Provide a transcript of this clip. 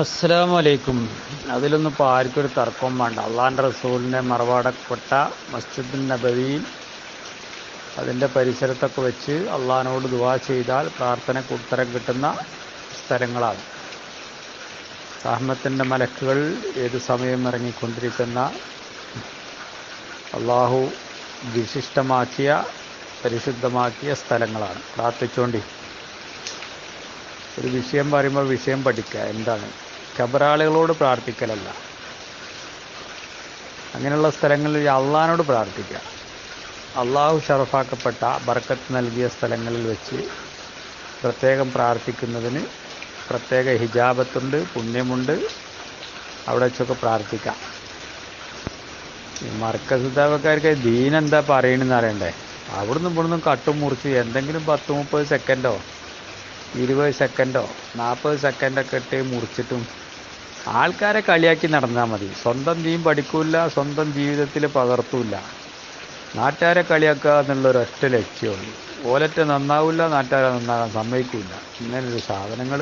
അസ്സലാമലൈക്കും. അതിലൊന്നും ഇപ്പോൾ ആർക്കും ഒരു തർക്കവും വേണ്ട. അള്ളാന്റെ റസൂലിന്റെ മറവാടപ്പെട്ട മസ്ജിദുൻ നബവിയിൽ അതിന്റെ പരിസരത്തൊക്കെ വെച്ച് അള്ളഹാനോട് ദുവാ ചെയ്താൽ പ്രാർത്ഥനയ്ക്ക് ഉത്തരം കിട്ടുന്ന സ്ഥലങ്ങളാണ്. റഹ്മത്തിന്റെ മലക്കുകൾ ഏത് സമയം ഇറങ്ങിക്കൊണ്ടിരിക്കുന്ന അള്ളാഹു വിശിഷ്ടമാക്കിയ പരിശുദ്ധമാക്കിയ സ്ഥലങ്ങളാണ്. പ്രാർത്ഥിച്ചുകൊണ്ടി ഒരു വിഷയം പറയുമ്പോൾ വിഷയം പഠിക്കുക. എന്താണ്? കബറാളുകളോട് പ്രാർത്ഥിക്കലല്ല. അങ്ങനെയുള്ള സ്ഥലങ്ങളിൽ അള്ളഹാനോട് പ്രാർത്ഥിക്കുക. അള്ളാഹു ഷറഫാക്കപ്പെട്ട ബർക്കത്ത് നൽകിയ സ്ഥലങ്ങളിൽ വെച്ച് പ്രത്യേകം പ്രാർത്ഥിക്കുന്നതിന് പ്രത്യേക ഹിജാബത്തുണ്ട് പുണ്യമുണ്ട്. അവിടെ വെച്ചൊക്കെ പ്രാർത്ഥിക്കാം. ഈ മർക്കസുദ്ധാവക്കാർക്ക് ദീൻ എന്താ പറയണെന്ന് അറിയണ്ടേ? അവിടുന്ന് ഇവിടുന്ന് കട്ടും മുറിച്ച് എന്തെങ്കിലും പത്ത് മുപ്പത് സെക്കൻഡോ ഇരുപത് സെക്കൻഡോ നാൽപ്പത് സെക്കൻഡൊക്കെ ഇട്ട് മുറിച്ചിട്ടും ആൾക്കാരെ കളിയാക്കി നടന്നാൽ മതി. സ്വന്തം ദീൻ പഠിക്കൂല സ്വന്തം ജീവിതത്തിൽ പകർത്തൂല. നാട്ടുകാരെ കളിയാക്കുക എന്നുള്ള ഒരൊറ്റ ലക്ഷ്യമുള്ളൂ ഓലറ്റ നന്നാവില്ല നാട്ടുകാരെ നന്നാകാൻ സമ്മതിക്കില്ല ഇങ്ങനൊരു സാധനങ്ങൾ